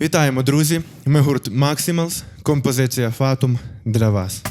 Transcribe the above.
Вітаємо, друзі! Ми гурт Maximals, композиція Фатум для вас.